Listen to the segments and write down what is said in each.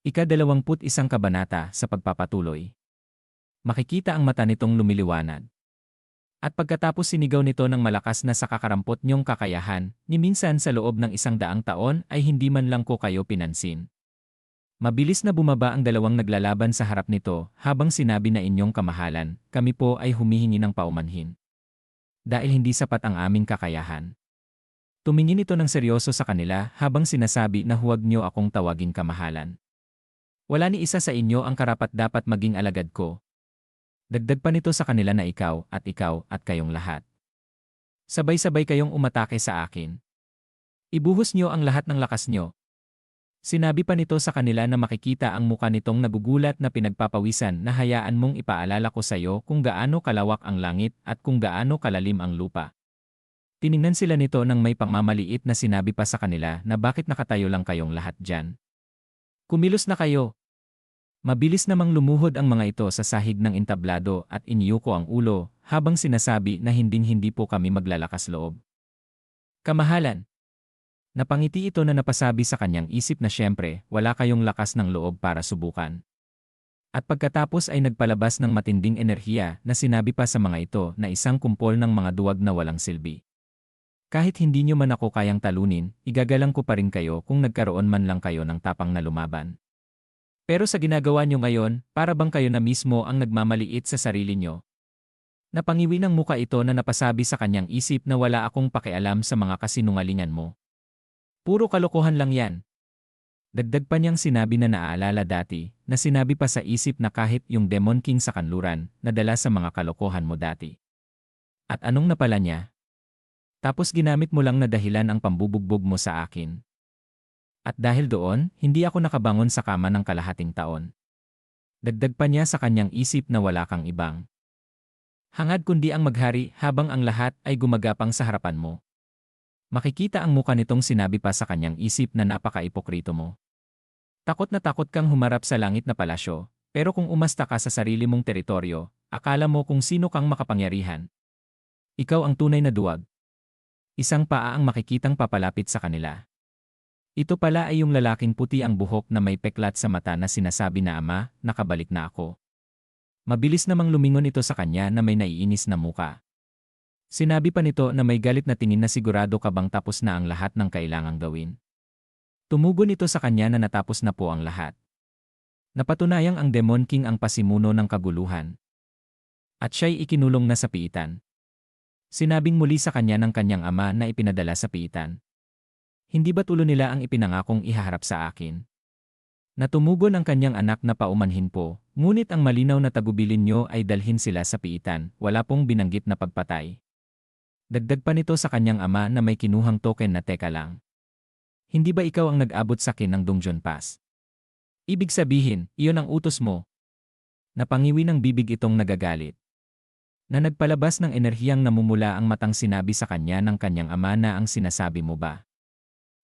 Ika-dalawamput isang kabanata sa pagpapatuloy. Makikita ang mata nitong lumiliwanag. At pagkatapos sinigaw nito ng malakas na sa kakarampot niyong kakayahan, ni minsan sa loob ng isang daang taon ay hindi man lang ko kayo pinansin. Mabilis na bumaba ang dalawang naglalaban sa harap nito habang sinabi na inyong kamahalan, kami po ay humihingi ng paumanhin. Dahil hindi sapat ang aming kakayahan. Tumingin ito ng seryoso sa kanila habang sinasabi na huwag niyo akong tawagin kamahalan. Wala ni isa sa inyo ang karapat dapat maging alagad ko, Dagdag pa nito sa kanila na ikaw at ikaw at kayong lahat. Sabay-sabay kayong umatake sa akin. Ibuhos niyo ang lahat ng lakas niyo. Sinabi pa nito sa kanila na makikita ang muka nitong nagugulat na pinagpapawisan na hayaan mong ipaalala ko sa iyo kung gaano kalawak ang langit at kung gaano kalalim ang lupa. Tiningnan sila nito nang may pangmamaliit na sinabi pa sa kanila na bakit nakatayo lang kayong lahat dyan. Kumilos na kayo, Mabilis namang lumuhod ang mga ito sa sahig ng entablado at iniyuko ang ulo habang sinasabi na hinding-hindi po kami maglalakas loob. Kamahalan. Napangiti ito na napasabi sa kanyang isip na siyempre wala kayong lakas ng loob para subukan. At pagkatapos ay nagpalabas ng matinding enerhiya na sinabi pa sa mga ito na isang kumpol ng mga duwag na walang silbi. Kahit hindi nyo man ako kayang talunin, igagalang ko pa rin kayo kung nagkaroon man lang kayo ng tapang na lumaban. Pero sa ginagawa nyo ngayon, para bang kayo na mismo ang nagmamaliit sa sarili nyo? Napangiwi ng muka ito na napasabi sa kanyang isip na wala akong pakialam sa mga kasinungalingan mo. Puro kalokohan lang yan. Dagdag pa niyang sinabi na naaalala dati, na sinabi pa sa isip na kahit yung Demon King sa kanluran, nadala sa mga kalokohan mo dati. At anong napala niya? Tapos ginamit mo lang na dahilan ang pambubugbog mo sa akin. At dahil doon, hindi ako nakabangon sa kama ng kalahating taon. Dagdag pa niya sa kanyang isip na wala kang ibang. Hangad kundi ang maghari habang ang lahat ay gumagapang sa harapan mo. Makikita ang muka nitong sinabi pa sa kanyang isip na napaka-ipokrito mo. Takot na takot kang humarap sa langit na palasyo, pero kung umasta ka sa sarili mong teritoryo, akala mo kung sino kang makapangyarihan. Ikaw ang tunay na duwag. Isang paa ang makikitang papalapit sa kanila. Ito pala ay yung lalaking puti ang buhok na may peklat sa mata na sinasabi na ama, nakabalik na ako. Mabilis namang lumingon ito sa kanya na may naiinis na muka. Sinabi pa nito na may galit na tingin na sigurado ka bang tapos na ang lahat ng kailangang gawin. Tumugon ito sa kanya na natapos na po ang lahat. Napatunayang ang Demon King ang pasimuno ng kaguluhan. At siya'y ikinulong na sa piitan. Sinabing muli sa kanya ng kanyang ama na ipinadala sa piitan. Hindi ba tulo nila ang ipinangakong ihaharap sa akin? Natumugon ang kanyang anak na paumanhin po, ngunit ang malinaw na tagubilin nyo ay dalhin sila sa piitan, wala pong binanggit na pagpatay. Dagdag pa nito sa kanyang ama na may kinuhang token na teka lang. Hindi ba ikaw ang nag-abot sa akin ng Dongjon Pass? Ibig sabihin, iyon ang utos mo. Napangiwi ng bibig itong nagagalit. Na nagpalabas ng enerhiyang namumula ang matang sinabi sa kanya ng kanyang ama na ang sinasabi mo ba.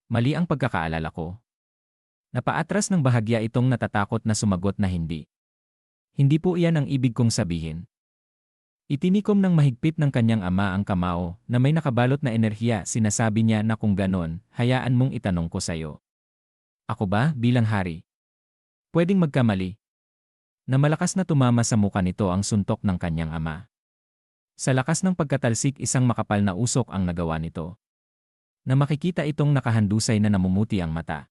Mali ang pagkakaalala ko. Napaatras ng bahagya itong natatakot na sumagot na hindi. Hindi po iyan ang ibig kong sabihin. Itinikom ng mahigpit ng kanyang ama ang kamao na may nakabalot na enerhiya sinasabi niya na kung ganon, hayaan mong itanong ko sayo. Ako ba bilang hari? Pwedeng magkamali. Na malakas na tumama sa muka nito ang suntok ng kanyang ama. Sa lakas ng pagkatalsik isang makapal na usok ang nagawa nito na makikita itong nakahandusay na namumuti ang mata.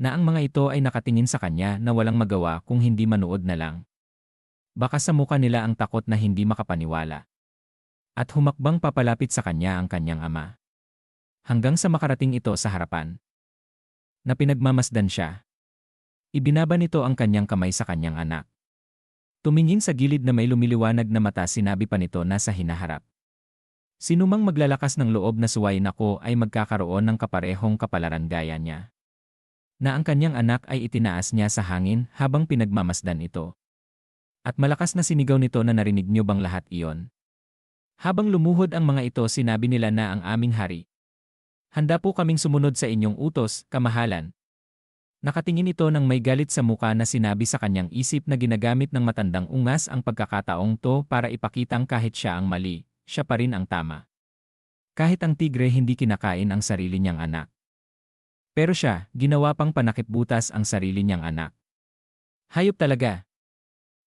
Na ang mga ito ay nakatingin sa kanya na walang magawa kung hindi manood na lang. Baka sa muka nila ang takot na hindi makapaniwala. At humakbang papalapit sa kanya ang kanyang ama. Hanggang sa makarating ito sa harapan. Na pinagmamasdan siya. Ibinaba nito ang kanyang kamay sa kanyang anak. Tumingin sa gilid na may lumiliwanag na mata sinabi pa nito na sa hinaharap. Sinumang maglalakas ng loob na suwayin ako ay magkakaroon ng kaparehong kapalaran gaya niya. Na ang kanyang anak ay itinaas niya sa hangin habang pinagmamasdan ito. At malakas na sinigaw nito na narinig niyo bang lahat iyon? Habang lumuhod ang mga ito sinabi nila na ang aming hari. Handa po kaming sumunod sa inyong utos, kamahalan. Nakatingin ito ng may galit sa muka na sinabi sa kanyang isip na ginagamit ng matandang ungas ang pagkakataong to para ipakitang kahit siya ang mali, siya pa rin ang tama. Kahit ang tigre hindi kinakain ang sarili niyang anak. Pero siya, ginawa pang panakipbutas ang sarili niyang anak. Hayop talaga.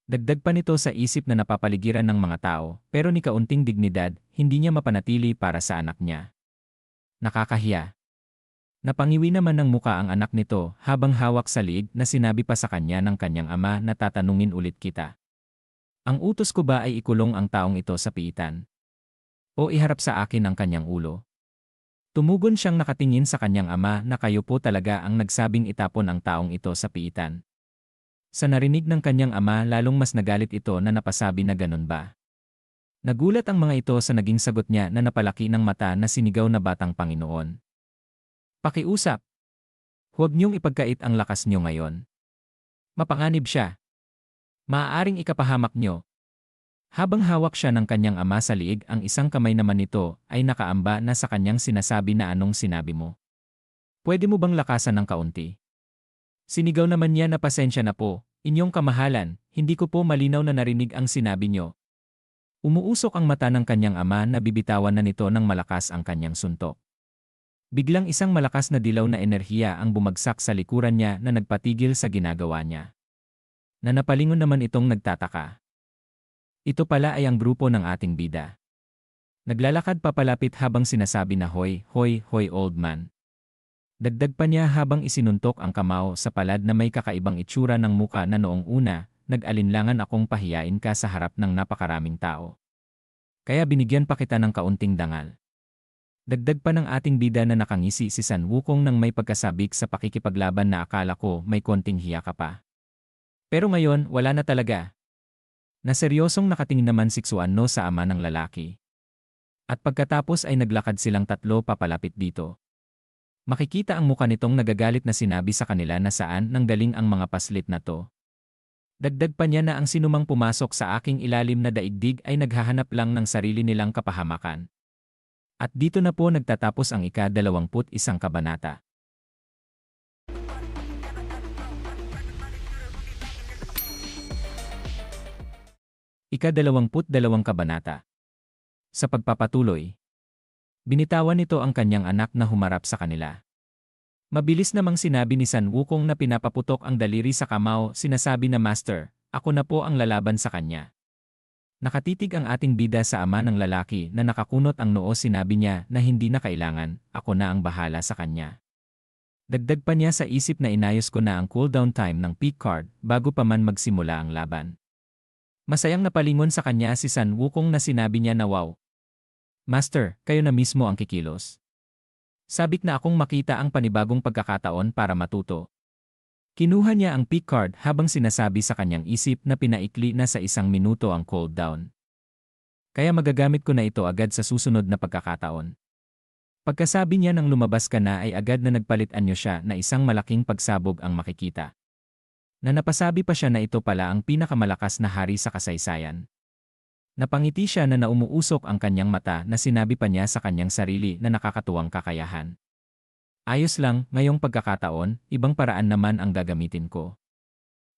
Dagdag pa nito sa isip na napapaligiran ng mga tao, pero ni kaunting dignidad, hindi niya mapanatili para sa anak niya. Nakakahiya. Napangiwi naman ng muka ang anak nito habang hawak sa liig na sinabi pa sa kanya ng kanyang ama na tatanungin ulit kita. Ang utos ko ba ay ikulong ang taong ito sa piitan? O iharap sa akin ang kanyang ulo? Tumugon siyang nakatingin sa kanyang ama na kayo po talaga ang nagsabing itapon ang taong ito sa piitan. Sa narinig ng kanyang ama lalong mas nagalit ito na napasabi na ganun ba. Nagulat ang mga ito sa naging sagot niya na napalaki ng mata na sinigaw na batang Panginoon. Pakiusap. Huwag niyong ipagkait ang lakas niyo ngayon. Mapanganib siya. Maaaring ikapahamak niyo. Habang hawak siya ng kanyang ama sa liig ang isang kamay naman nito ay nakaamba na sa kanyang sinasabi na anong sinabi mo. Pwede mo bang lakasan ng kaunti? Sinigaw naman niya na pasensya na po, inyong kamahalan, hindi ko po malinaw na narinig ang sinabi niyo. Umuusok ang mata ng kanyang ama na bibitawan na nito ng malakas ang kanyang suntok. Biglang isang malakas na dilaw na enerhiya ang bumagsak sa likuran niya na nagpatigil sa ginagawa niya. Na napalingon naman itong nagtataka. Ito pala ay ang grupo ng ating bida. Naglalakad papalapit habang sinasabi na hoy, hoy, hoy old man. Dagdag pa niya habang isinuntok ang kamao sa palad na may kakaibang itsura ng muka na noong una, nag-alinlangan akong pahiyain ka sa harap ng napakaraming tao. Kaya binigyan pa kita ng kaunting dangal. Dagdag pa ng ating bida na nakangisi si San Wukong nang may pagkasabik sa pakikipaglaban na akala ko may konting hiya ka pa. Pero ngayon, wala na talaga. Na seryosong nakatingin naman si Xuan No sa ama ng lalaki. At pagkatapos ay naglakad silang tatlo papalapit dito. Makikita ang muka nitong nagagalit na sinabi sa kanila na saan nang galing ang mga paslit na to. Dagdag pa niya na ang sinumang pumasok sa aking ilalim na daigdig ay naghahanap lang ng sarili nilang kapahamakan. At dito na po nagtatapos ang ika-21 kabanata. Ika-22 kabanata. Sa pagpapatuloy, Binitawan nito ang kanyang anak na humarap sa kanila. Mabilis namang sinabi ni San Wukong na pinapaputok ang daliri sa kamao, sinasabi na Master, ako na po ang lalaban sa kanya. Nakatitig ang ating bida sa ama ng lalaki na nakakunot ang noo sinabi niya na hindi na kailangan, ako na ang bahala sa kanya. Dagdag pa niya sa isip na inayos ko na ang cooldown time ng peak card bago pa man magsimula ang laban. Masayang napalingon sa kanya si San Wukong na sinabi niya na wow, Master, kayo na mismo ang kikilos. Sabik na akong makita ang panibagong pagkakataon para matuto. Kinuha niya ang pick card habang sinasabi sa kanyang isip na pinaikli na sa isang minuto ang cold down. Kaya magagamit ko na ito agad sa susunod na pagkakataon. Pagkasabi niya nang lumabas ka na ay agad na nagpalit anyo siya na isang malaking pagsabog ang makikita. Na napasabi pa siya na ito pala ang pinakamalakas na hari sa kasaysayan. Napangiti siya na naumuusok ang kanyang mata na sinabi pa niya sa kanyang sarili na nakakatuwang kakayahan. Ayos lang, ngayong pagkakataon, ibang paraan naman ang gagamitin ko.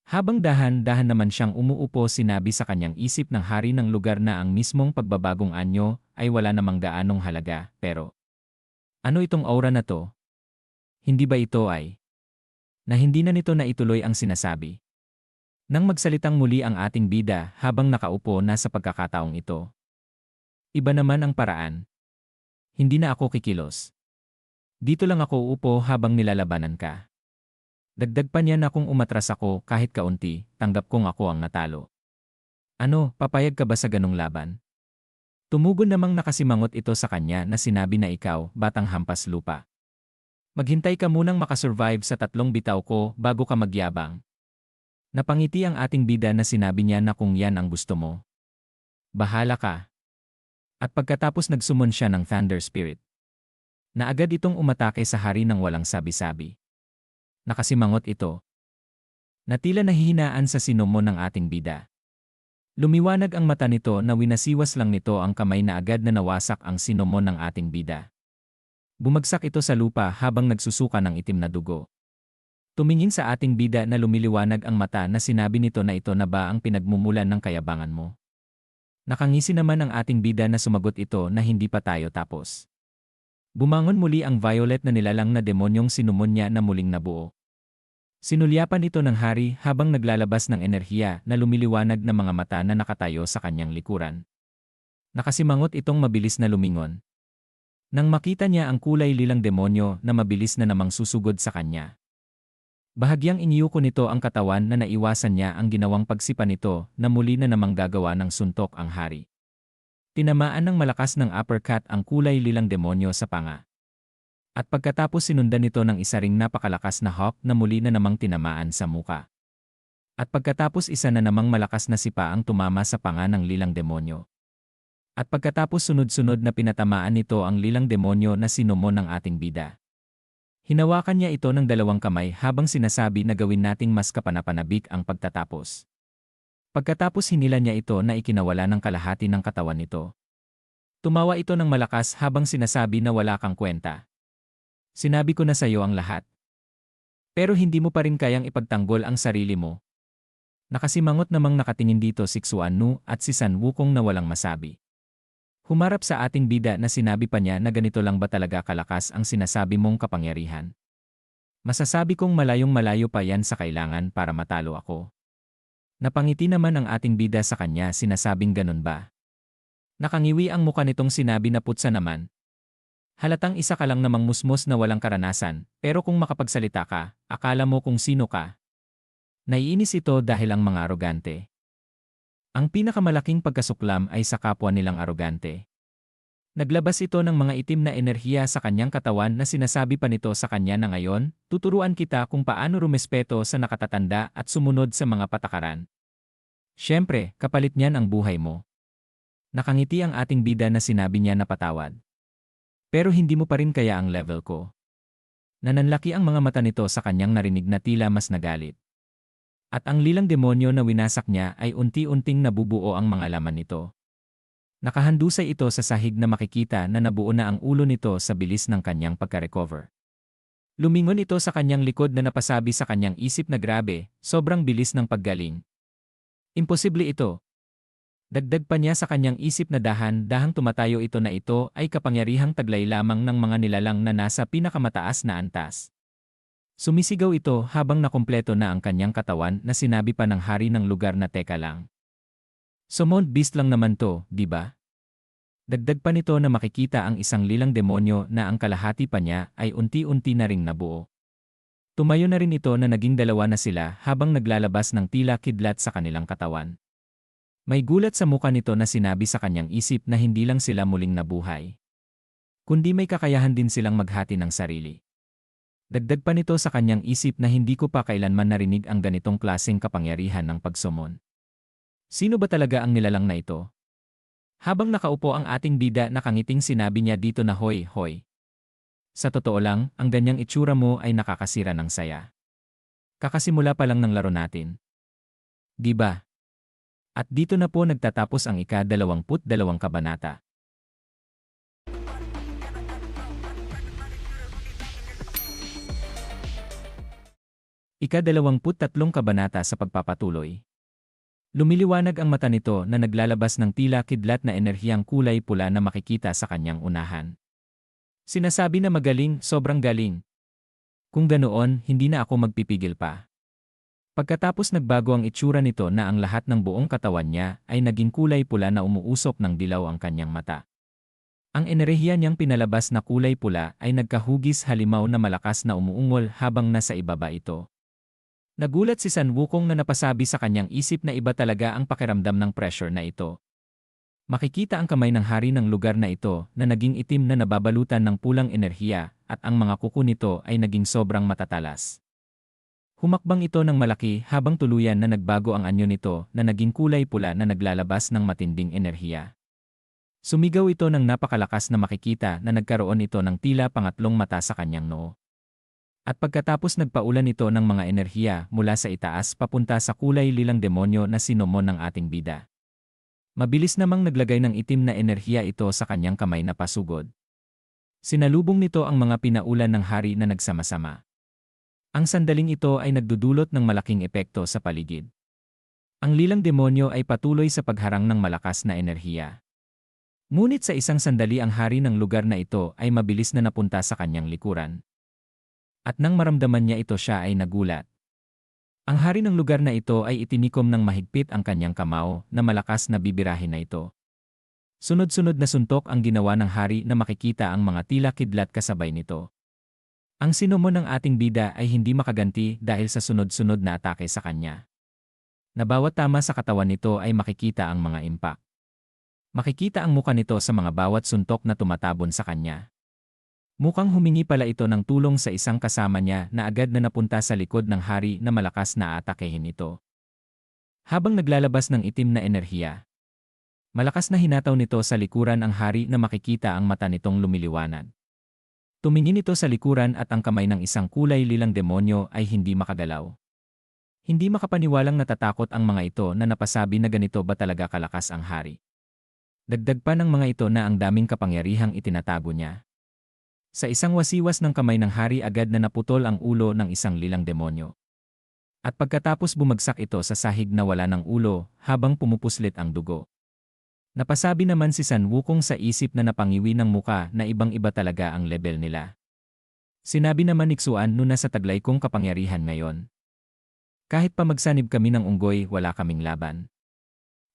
Habang dahan-dahan naman siyang umuupo sinabi sa kanyang isip ng hari ng lugar na ang mismong pagbabagong anyo ay wala namang gaanong halaga, pero ano itong aura na to? Hindi ba ito ay? Na hindi na nito na ituloy ang sinasabi. Nang magsalitang muli ang ating bida habang nakaupo na sa pagkakataong ito. Iba naman ang paraan. Hindi na ako kikilos. Dito lang ako upo habang nilalabanan ka. Dagdag pa niya na kung umatras ako kahit kaunti, tanggap kong ako ang natalo. Ano, papayag ka ba sa ganong laban? Tumugon namang nakasimangot ito sa kanya na sinabi na ikaw, batang hampas lupa. Maghintay ka munang makasurvive sa tatlong bitaw ko bago ka magyabang. Napangiti ang ating bida na sinabi niya na kung yan ang gusto mo. Bahala ka. At pagkatapos nagsumon siya ng Thunder Spirit. Na agad itong umatake sa hari ng walang sabi-sabi. Nakasimangot ito. Natila nahihinaan sa sinumo ng ating bida. Lumiwanag ang mata nito na winasiwas lang nito ang kamay na agad na nawasak ang sinumo ng ating bida. Bumagsak ito sa lupa habang nagsusuka ng itim na dugo. Tumingin sa ating bida na lumiliwanag ang mata na sinabi nito na ito na ba ang pinagmumulan ng kayabangan mo. Nakangisi naman ang ating bida na sumagot ito na hindi pa tayo tapos. Bumangon muli ang violet na nilalang na demonyong sinumon niya na muling nabuo. Sinulyapan ito ng hari habang naglalabas ng enerhiya na lumiliwanag na mga mata na nakatayo sa kanyang likuran. Nakasimangot itong mabilis na lumingon. Nang makita niya ang kulay lilang demonyo na mabilis na namang susugod sa kanya. Bahagyang iniyuko nito ang katawan na naiwasan niya ang ginawang pagsipa nito na muli na namang gagawa ng suntok ang hari. Tinamaan ng malakas ng uppercut ang kulay lilang demonyo sa panga. At pagkatapos sinundan nito ng isa ring napakalakas na hawk na muli na namang tinamaan sa muka. At pagkatapos isa na namang malakas na sipa ang tumama sa panga ng lilang demonyo. At pagkatapos sunod-sunod na pinatamaan nito ang lilang demonyo na sinumo ng ating bida. Hinawakan niya ito ng dalawang kamay habang sinasabi na gawin nating mas kapanapanabik ang pagtatapos. Pagkatapos hinila niya ito na ikinawala ng kalahati ng katawan nito. Tumawa ito ng malakas habang sinasabi na wala kang kwenta. Sinabi ko na sa iyo ang lahat. Pero hindi mo pa rin kayang ipagtanggol ang sarili mo. Nakasimangot namang nakatingin dito si Xuan Nu at si San Wukong na walang masabi. Humarap sa ating bida na sinabi pa niya na ganito lang ba talaga kalakas ang sinasabi mong kapangyarihan. Masasabi kong malayong malayo pa yan sa kailangan para matalo ako. Napangiti naman ang ating bida sa kanya sinasabing ganun ba. Nakangiwi ang muka nitong sinabi na putsa naman. Halatang isa ka lang namang musmos na walang karanasan, pero kung makapagsalita ka, akala mo kung sino ka. Naiinis ito dahil ang mga arogante. Ang pinakamalaking pagkasuklam ay sa kapwa nilang arogante. Naglabas ito ng mga itim na enerhiya sa kanyang katawan na sinasabi pa nito sa kanya na ngayon, tuturuan kita kung paano rumespeto sa nakatatanda at sumunod sa mga patakaran. Siyempre, kapalit niyan ang buhay mo. Nakangiti ang ating bida na sinabi niya na patawad. Pero hindi mo pa rin kaya ang level ko. Nananlaki ang mga mata nito sa kanyang narinig na tila mas nagalit. At ang lilang demonyo na winasak niya ay unti-unting nabubuo ang mga laman nito. Nakahandusay ito sa sahig na makikita na nabuo na ang ulo nito sa bilis ng kanyang pagka-recover. Lumingon ito sa kanyang likod na napasabi sa kanyang isip na grabe, sobrang bilis ng paggaling. Imposible ito. Dagdag pa niya sa kanyang isip na dahan-dahang tumatayo ito na ito ay kapangyarihang taglay lamang ng mga nilalang na nasa pinakamataas na antas. Sumisigaw ito habang nakumpleto na ang kanyang katawan na sinabi pa ng hari ng lugar na teka lang. Summoned beast lang naman to, di ba? Dagdag pa nito na makikita ang isang lilang demonyo na ang kalahati pa niya ay unti-unti na ring nabuo. Tumayo na rin ito na naging dalawa na sila habang naglalabas ng tila kidlat sa kanilang katawan. May gulat sa muka nito na sinabi sa kanyang isip na hindi lang sila muling nabuhay. Kundi may kakayahan din silang maghati ng sarili. Dagdag pa nito sa kanyang isip na hindi ko pa kailanman narinig ang ganitong klaseng kapangyarihan ng pagsumon. Sino ba talaga ang nilalang na ito? Habang nakaupo ang ating bida nakangiting sinabi niya dito na hoy, hoy. Sa totoo lang, ang ganyang itsura mo ay nakakasira ng saya. Kakasimula pa lang ng laro natin. Di ba? At dito na po nagtatapos ang ika-22 kabanata. Ika-23 kabanata sa pagpapatuloy. Lumiliwanag ang mata nito na naglalabas ng tila kidlat na enerhiyang kulay pula na makikita sa kanyang unahan. Sinasabi na magaling, sobrang galing. Kung ganoon, hindi na ako magpipigil pa. Pagkatapos nagbago ang itsura nito na ang lahat ng buong katawan niya ay naging kulay pula na umuusok ng dilaw ang kanyang mata. Ang enerhiya niyang pinalabas na kulay pula ay nagkahugis halimaw na malakas na umuungol habang nasa ibaba ito. Nagulat si San Wukong na napasabi sa kanyang isip na iba talaga ang pakiramdam ng pressure na ito. Makikita ang kamay ng hari ng lugar na ito na naging itim na nababalutan ng pulang enerhiya at ang mga kuko nito ay naging sobrang matatalas. Humakbang ito ng malaki habang tuluyan na nagbago ang anyo nito na naging kulay pula na naglalabas ng matinding enerhiya. Sumigaw ito ng napakalakas na makikita na nagkaroon ito ng tila pangatlong mata sa kanyang noo. At pagkatapos nagpaulan ito ng mga enerhiya mula sa itaas papunta sa kulay lilang demonyo na sinomon ng ating bida. Mabilis namang naglagay ng itim na enerhiya ito sa kanyang kamay na pasugod. Sinalubong nito ang mga pinaulan ng hari na nagsama-sama. Ang sandaling ito ay nagdudulot ng malaking epekto sa paligid. Ang lilang demonyo ay patuloy sa pagharang ng malakas na enerhiya. Ngunit sa isang sandali ang hari ng lugar na ito ay mabilis na napunta sa kanyang likuran. At nang maramdaman niya ito siya ay nagulat. Ang hari ng lugar na ito ay itinikom ng mahigpit ang kanyang kamao na malakas na bibirahin na ito. Sunod-sunod na suntok ang ginawa ng hari na makikita ang mga tila kidlat kasabay nito. Ang sinumo ng ating bida ay hindi makaganti dahil sa sunod-sunod na atake sa kanya. Na bawat tama sa katawan nito ay makikita ang mga impact. Makikita ang muka nito sa mga bawat suntok na tumatabon sa kanya. Mukhang humingi pala ito ng tulong sa isang kasama niya na agad na napunta sa likod ng hari na malakas na atakehin ito. Habang naglalabas ng itim na enerhiya, malakas na hinataw nito sa likuran ang hari na makikita ang mata nitong lumiliwanag. Tumingin ito sa likuran at ang kamay ng isang kulay lilang demonyo ay hindi makagalaw. Hindi makapaniwalang natatakot ang mga ito na napasabi na ganito ba talaga kalakas ang hari. Dagdag pa ng mga ito na ang daming kapangyarihang itinatago niya. Sa isang wasiwas ng kamay ng hari agad na naputol ang ulo ng isang lilang demonyo. At pagkatapos bumagsak ito sa sahig na wala ng ulo habang pumupuslit ang dugo. Napasabi naman si San Wukong sa isip na napangiwi ng muka na ibang-iba talaga ang level nila. Sinabi naman ni Xuan no nasa taglay kong kapangyarihan ngayon. Kahit pa magsanib kami ng unggoy, wala kaming laban.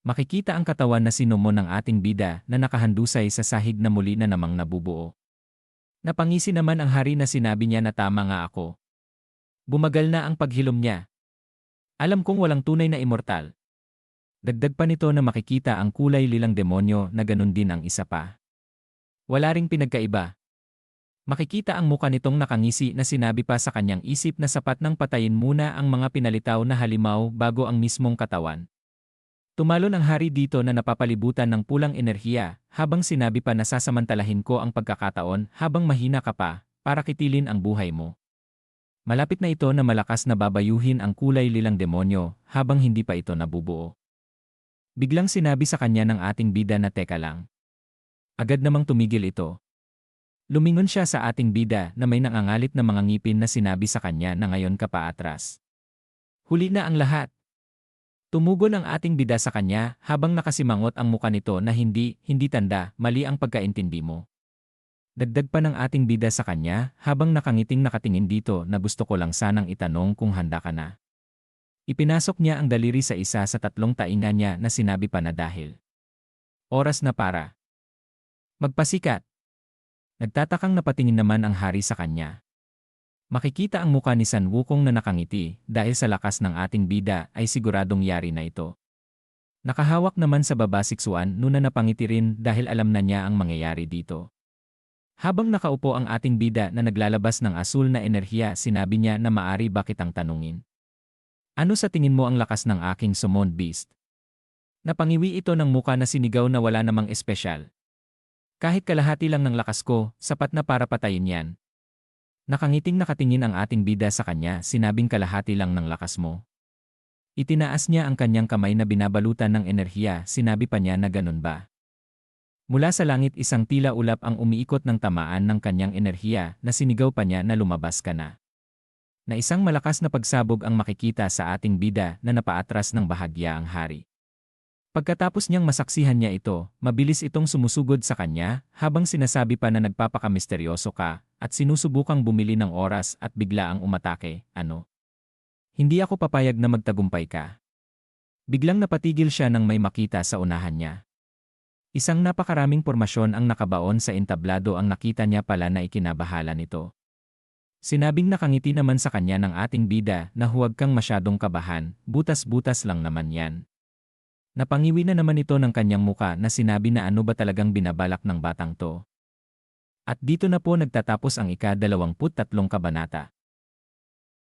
Makikita ang katawan na sinumo ng ating bida na nakahandusay sa sahig na muli na namang nabubuo. Napangisi naman ang hari na sinabi niya na tama nga ako. Bumagal na ang paghilom niya. Alam kong walang tunay na immortal. Dagdag pa nito na makikita ang kulay lilang demonyo na ganun din ang isa pa. Wala ring pinagkaiba. Makikita ang muka nitong nakangisi na sinabi pa sa kanyang isip na sapat nang patayin muna ang mga pinalitaw na halimaw bago ang mismong katawan. Tumalon ang hari dito na napapalibutan ng pulang enerhiya, habang sinabi pa na sasamantalahin ko ang pagkakataon habang mahina ka pa, para kitilin ang buhay mo. Malapit na ito na malakas na babayuhin ang kulay lilang demonyo, habang hindi pa ito nabubuo. Biglang sinabi sa kanya ng ating bida na teka lang. Agad namang tumigil ito. Lumingon siya sa ating bida na may nangangalit na mga ngipin na sinabi sa kanya na ngayon ka pa atras. Huli na ang lahat. Tumugon ang ating bida sa kanya habang nakasimangot ang muka nito na hindi, hindi tanda, mali ang pagkaintindi mo. Dagdag pa ng ating bida sa kanya habang nakangiting nakatingin dito na gusto ko lang sanang itanong kung handa ka na. Ipinasok niya ang daliri sa isa sa tatlong tainga niya na sinabi pa na dahil. Oras na para. Magpasikat. Nagtatakang napatingin naman ang hari sa kanya. Makikita ang muka ni San Wukong na nakangiti dahil sa lakas ng ating bida ay siguradong yari na ito. Nakahawak naman sa baba siksuan nuna napangiti rin dahil alam na niya ang mangyayari dito. Habang nakaupo ang ating bida na naglalabas ng asul na enerhiya sinabi niya na maari ba kitang tanungin. Ano sa tingin mo ang lakas ng aking summon beast? Napangiwi ito ng muka na sinigaw na wala namang espesyal. Kahit kalahati lang ng lakas ko, sapat na para patayin yan. Nakangiting nakatingin ang ating bida sa kanya, sinabing kalahati lang ng lakas mo. Itinaas niya ang kanyang kamay na binabalutan ng enerhiya, sinabi pa niya na ganun ba. Mula sa langit isang tila ulap ang umiikot ng tamaan ng kanyang enerhiya na sinigaw pa niya na lumabas ka na. Na isang malakas na pagsabog ang makikita sa ating bida na napaatras ng bahagya ang hari. Pagkatapos niyang masaksihan niya ito, mabilis itong sumusugod sa kanya habang sinasabi pa na nagpapakamisteryoso ka at sinusubukang bumili ng oras at bigla ang umatake, ano? Hindi ako papayag na magtagumpay ka. Biglang napatigil siya nang may makita sa unahan niya. Isang napakaraming pormasyon ang nakabaon sa entablado ang nakita niya pala na ikinabahala nito. Sinabing nakangiti naman sa kanya ng ating bida na huwag kang masyadong kabahan, butas-butas lang naman yan. Napangiwi na naman ito ng kanyang muka na sinabi na ano ba talagang binabalak ng batang to. At dito na po nagtatapos ang ika-23 kabanata.